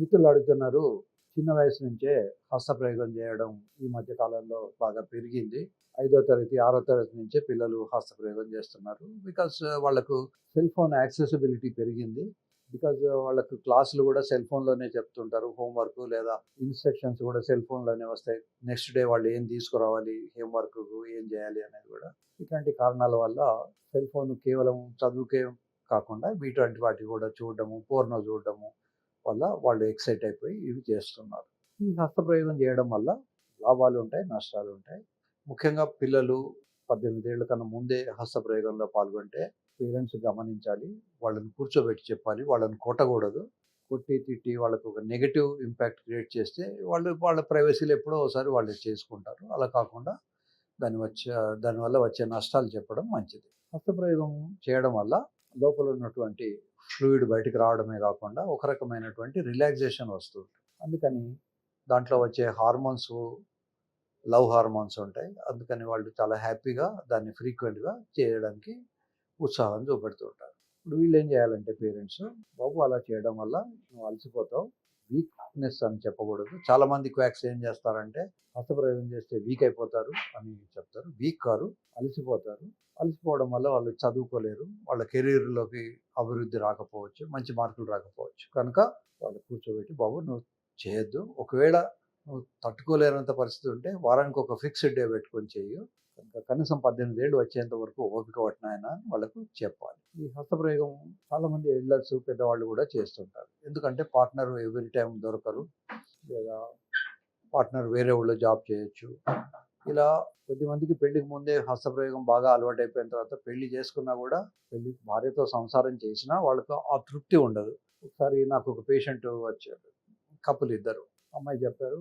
మిత్రులు అడుగుతున్నారు చిన్న వయసు నుంచే హస్తప్రయోగం చేయడం ఈ మధ్య కాలంలో బాగా పెరిగింది. ఐదో తరగతి ఆరో తరగతి నుంచే పిల్లలు హస్తప్రయోగం చేస్తున్నారు. బికాస్ వాళ్ళకు సెల్ ఫోన్ యాక్సెసిబిలిటీ పెరిగింది. బికాజ్ వాళ్ళకు క్లాసులు కూడా సెల్ ఫోన్లోనే చెప్తుంటారు. హోంవర్క్ లేదా ఇన్స్ట్రక్షన్స్ కూడా సెల్ ఫోన్లోనే వస్తాయి. నెక్స్ట్ డే వాళ్ళు ఏం తీసుకురావాలి? హోంవర్క్ ఏం చేయాలి అనేది కూడా ఇట్లాంటి కారణాల వల్ల సెల్ ఫోన్ కేవలం చదువుకే కాకుండా వీటి వాటి కూడా చూడడము పూర్ణ చూడడము వల్ల వాళ్ళు ఎక్సైట్ అయిపోయి ఇవి చేస్తున్నారు. ఈ హస్తప్రయోగం చేయడం వల్ల లాభాలు ఉంటాయి నష్టాలు ఉంటాయి. ముఖ్యంగా పిల్లలు పద్దెనిమిది ఏళ్ళ కన్నా ముందే హస్తప్రయోగంలో పాల్గొంటే పేరెంట్స్ గమనించాలి వాళ్ళని కూర్చోబెట్టి చెప్పాలి వాళ్ళని కొట్టకూడదు. కొట్టి తిట్టి వాళ్ళకు ఒక నెగటివ్ ఇంపాక్ట్ క్రియేట్ చేస్తే వాళ్ళు వాళ్ళ ప్రైవసీలు ఎప్పుడో ఒకసారి వాళ్ళు చేసుకుంటారు. అలా కాకుండా దాని వచ్చే దానివల్ల వచ్చే నష్టాలు చెప్పడం మంచిది. హస్తప్రయోగం చేయడం వల్ల లోపల ఉన్నటువంటి ఫ్లూయిడ్ బయటకు రావడమే కాకుండా ఒక రకమైనటువంటి రిలాక్సేషన్ వస్తుంది అందుకని దాంట్లో వచ్చే హార్మోన్స్ లవ్ హార్మోన్స్ ఉంటాయి. అందుకని వాళ్ళు చాలా హ్యాపీగా దాన్ని ఫ్రీక్వెంట్గా చేయడానికి ఉత్సాహం చూపెడుతూ ఉంటారు. ఇప్పుడు వీళ్ళు ఏం చేయాలంటే పేరెంట్స్ బాబు అలా చేయడం వల్ల నువ్వు అలసిపోతావు వీక్నెస్ అని చెప్పకూడదు. చాలా మంది క్వాక్స్ ఏం చేస్తారంటే హస్తప్రయోగం చేస్తే వీక్ అయిపోతారు అని చెప్తారు. వీక్ కారు అలసిపోతారు. అలసిపోవడం వల్ల వాళ్ళు చదువుకోలేరు. వాళ్ళ కెరీర్లోకి అభివృద్ధి రాకపోవచ్చు మంచి మార్కులు రాకపోవచ్చు. కనుక వాళ్ళు కూర్చోబెట్టి బాబు నువ్వు చేయొద్దు. ఒకవేళ నువ్వు తట్టుకోలేనంత పరిస్థితి ఉంటే వారానికి ఒక ఫిక్స్డ్ డే పెట్టుకొని చేయు కనుక కనీసం పద్దెనిమిది ఏళ్ళు వచ్చేంత వరకు ఓపిక పట్టినాయన అని వాళ్ళకు చెప్పాలి. ఈ హస్తప్రయోగం చాలా మంది ఎల్డర్స్ పెద్దవాళ్ళు కూడా చేస్తుంటారు. ఎందుకంటే పార్ట్నర్ ఎవ్రీ టైం దొరకరు. లేదా పార్ట్నర్ వేరే ఊళ్ళో జాబ్ చేయొచ్చు. ఇలా కొద్దిమందికి పెళ్ళికి ముందే హస్తప్రయోగం బాగా అలవాటు అయిపోయిన తర్వాత పెళ్ళి చేసుకున్నా కూడా పెళ్ళి భార్యతో సంసారం చేసినా వాళ్ళకు ఆ తృప్తి ఉండదు. ఒకసారి నాకు ఒక పేషెంట్ వచ్చారు. కపుల్ ఇద్దరు. అమ్మాయి చెప్పారు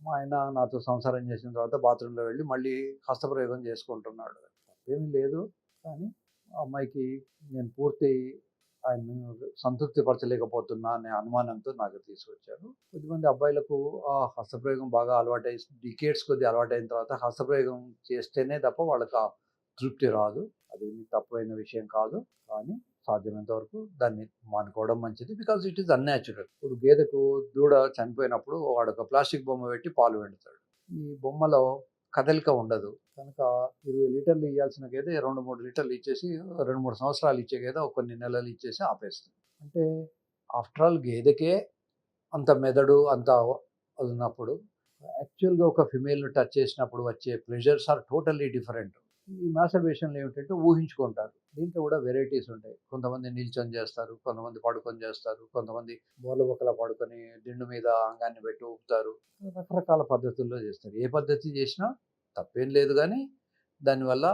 మా ఆయన నాతో సంసారం చేసిన తర్వాత బాత్రూంలో వెళ్ళి మళ్ళీ హస్తప్రయోగం చేసుకుంటున్నాడు. ఏమీ లేదు కానీ అమ్మాయికి నేను పూర్తి ఆయన సంతృప్తి పరచలేకపోతున్నా అనే అనుమానంతో నాకు తీసుకొచ్చారు. కొద్దిమంది అబ్బాయిలకు ఆ హస్తప్రయోగం బాగా అలవాటై డికేట్స్ కొద్ది అలవాటైన తర్వాత హస్తప్రయోగం చేస్తేనే తప్ప వాళ్ళకి ఆ తృప్తి రాదు. అదేమి తప్పైన విషయం కాదు కానీ సాధ్యమైనంత వరకు దాన్ని మానుకోవడం మంచిది. బికాజ్ ఇట్ ఈస్ అన్యాచురల్ ఇప్పుడు గేదెకు దూడ చనిపోయినప్పుడు వాడు ఒక ప్లాస్టిక్ బొమ్మ పెట్టి పాలు వెండుతాడు. ఈ బొమ్మలో కదలిక ఉండదు. కనుక ఇరవై లీటర్లు ఇవ్వాల్సిన గేదె రెండు మూడు లీటర్లు ఇచ్చేసి రెండు మూడు సంవత్సరాలు ఇచ్చే గేదె కొన్ని నెలలు ఇచ్చేసి ఆపేస్తుంది. అంటే ఆఫ్టర్ ఆల్ గేదెకే అంత మెదడు అంత ఉన్నప్పుడు యాక్చువల్గా ఒక ఫిమేల్ను టచ్ చేసినప్పుడు వచ్చే ప్లెజర్స్ ఆర్ టోటల్లీ డిఫరెంట్ ఈ మాస్టర్బేషన్లో ఏమిటంటే ఊహించుకుంటారు. దీంట్లో కూడా వెరైటీస్ ఉంటాయి. కొంతమంది నిల్చొని చేస్తారు కొంతమంది పడుకొని చేస్తారు కొంతమంది బోలబొక్కల పడుకొని దిండు మీద అంగాన్ని పెట్టి ఊపుతారు. రకరకాల పద్ధతుల్లో చేస్తారు. ఏ పద్ధతి చేసినా తప్పేం లేదు కానీ దానివల్ల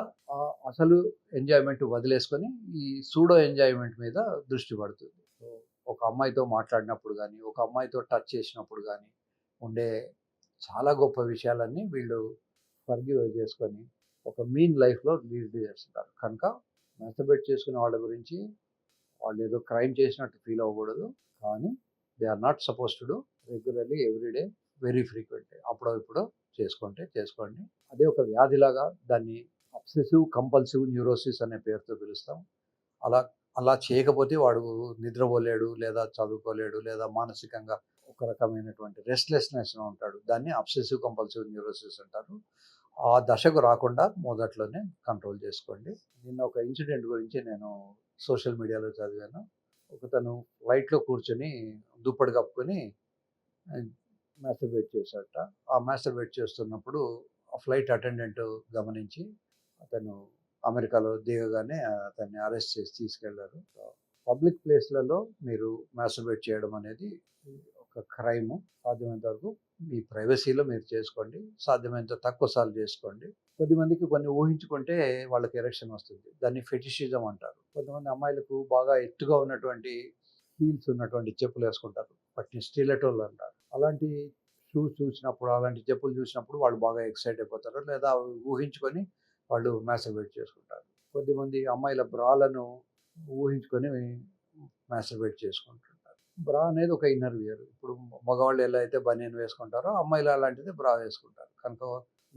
అసలు ఎంజాయ్మెంట్ వదిలేసుకొని ఈ సూడో ఎంజాయ్మెంట్ మీద దృష్టి పడుతుంది. ఒక అమ్మాయితో మాట్లాడినప్పుడు కానీ ఒక అమ్మాయితో టచ్ చేసినప్పుడు కానీ ఉండే చాలా గొప్ప విషయాలన్నీ వీళ్ళు ఫర్గివ్ చేసుకొని ఒక మీన్ లైఫ్లో లీడ్ చేస్తుంటారు. కనుక మెస్టబేట్ చేసుకునే వాళ్ళ గురించి వాళ్ళు ఏదో క్రైమ్ చేసినట్టు ఫీల్ అవ్వకూడదు. కానీ they are not suppose to do regularly everyday very frequent అప్పుడో ఇప్పుడు చేసుకుంటే చేసుకోండి. అదే ఒక వ్యాధిలాగా దాన్ని అబ్సెసివ్ కంపల్సివ్ న్యూరోసిస్ అనే పేరుతో పిలుస్తాం. అలా అలా చేయకపోతే వాడు నిద్రపోలేడు లేదా చదువుకోలేడు లేదా మానసికంగా ఒక రకమైనటువంటి రెస్ట్లెస్నెస్ ఉంటాడు. దాన్ని అబ్సెసివ్ కంపల్సివ్ న్యూరోసిస్ అంటారు. ఆ దశకు రాకుండా మొదట్లోనే కంట్రోల్ చేసుకోండి. నిన్న ఒక ఇన్సిడెంట్ గురించి నేను సోషల్ మీడియాలో చదివాను. ఒకతను ఫ్లైట్లో కూర్చొని దుప్పటి కప్పుకొని మ్యాస్టర్బేట్ చేశాట ఆ మ్యాస్టర్బేట్ చేస్తున్నప్పుడు ఆ ఫ్లైట్ అటెండెంట్ గమనించి అతను అమెరికాలో దిగగానే అతన్ని అరెస్ట్ చేసి తీసుకెళ్ళారు. పబ్లిక్ ప్లేస్లలో మీరు మ్యాస్టర్బేట్ చేయడం అనేది ఒక క్రైమ్ సాధ్యమైనంత వరకు మీ ప్రైవసీలో మీరు చేసుకోండి. సాధ్యమైనంత తక్కువ సార్లు చేసుకోండి. కొద్దిమందికి కొన్ని ఊహించుకుంటే వాళ్ళకి ఎరక్షన్ వస్తుంది. దాన్ని ఫెటిషిజం అంటారు. కొంతమంది అమ్మాయిలకు బాగా ఎత్తుగా ఉన్నటువంటి హీల్స్ ఉన్నటువంటి చెప్పులు వేసుకుంటారు. వాటిని స్టిలెటోళ్ళు అంటారు. అలాంటి షూస్ చూసినప్పుడు అలాంటి చెప్పులు చూసినప్పుడు వాళ్ళు బాగా ఎక్సైట్ అయిపోతారు. లేదా ఊహించుకొని వాళ్ళు మ్యాసర్బేట్ చేసుకుంటారు. కొద్దిమంది అమ్మాయిల బ్రాలను ఊహించుకొని మ్యాసర్బేట్ చేసుకుంటారు. బ్రా అనేది ఒక ఇన్నర్ వియర్. ఇప్పుడు మగవాళ్ళు ఎలా అయితే బనియన్ వేసుకుంటారో అమ్మాయిలు అలాంటిది బ్రా వేసుకుంటారు. కనుక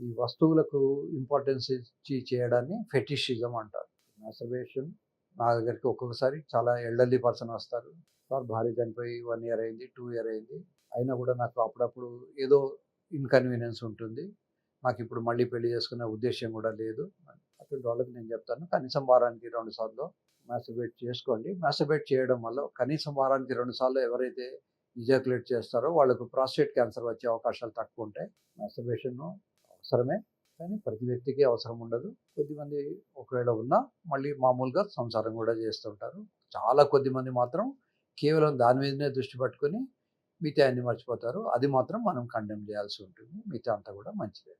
ఈ వస్తువులకు ఇంపార్టెన్స్ ఇచ్చి చేయడాన్ని ఫెటిషిజం అంటారు. మాస్టర్బేషన్ నా దగ్గరికి ఒక్కొక్కసారి చాలా ఎల్డర్లీ పర్సన్ వస్తారు. సార్ భార్య చనిపోయి వన్ ఇయర్ అయింది టూ ఇయర్ అయింది. అయినా కూడా నాకు అప్పుడప్పుడు ఏదో ఇన్కన్వీనియన్స్ ఉంటుంది. నాకు ఇప్పుడు మళ్ళీ పెళ్ళి చేసుకునే ఉద్దేశం కూడా లేదు. అటువంటి వాళ్ళకి నేను చెప్తాను. కనీసం వారానికి రెండు సార్లు మ్యాసబేట్ చేసుకోండి. మ్యాసబేట్ చేయడం వల్ల కనీసం వారానికి రెండు సార్లు ఎవరైతే ఇజాకులేట్ చేస్తారో వాళ్ళకు ప్రాస్టేట్ క్యాన్సర్ వచ్చే అవకాశాలు తక్కువ ఉంటాయి. మ్యాస్టర్బేషన్ అవసరమే కానీ ప్రతి వ్యక్తికి అవసరం ఉండదు. కొద్దిమంది ఒకవేళ ఉన్నా మళ్ళీ మామూలుగా సంసారం కూడా చేస్తుంటారు. చాలా కొద్దిమంది మాత్రం కేవలం దాని మీదనే దృష్టి పట్టుకొని మిగతా అన్ని మర్చిపోతారు. అది మాత్రం మనం కండెమ్ చేయాల్సి ఉంటుంది. మిగతా అంతా కూడా మంచిదే.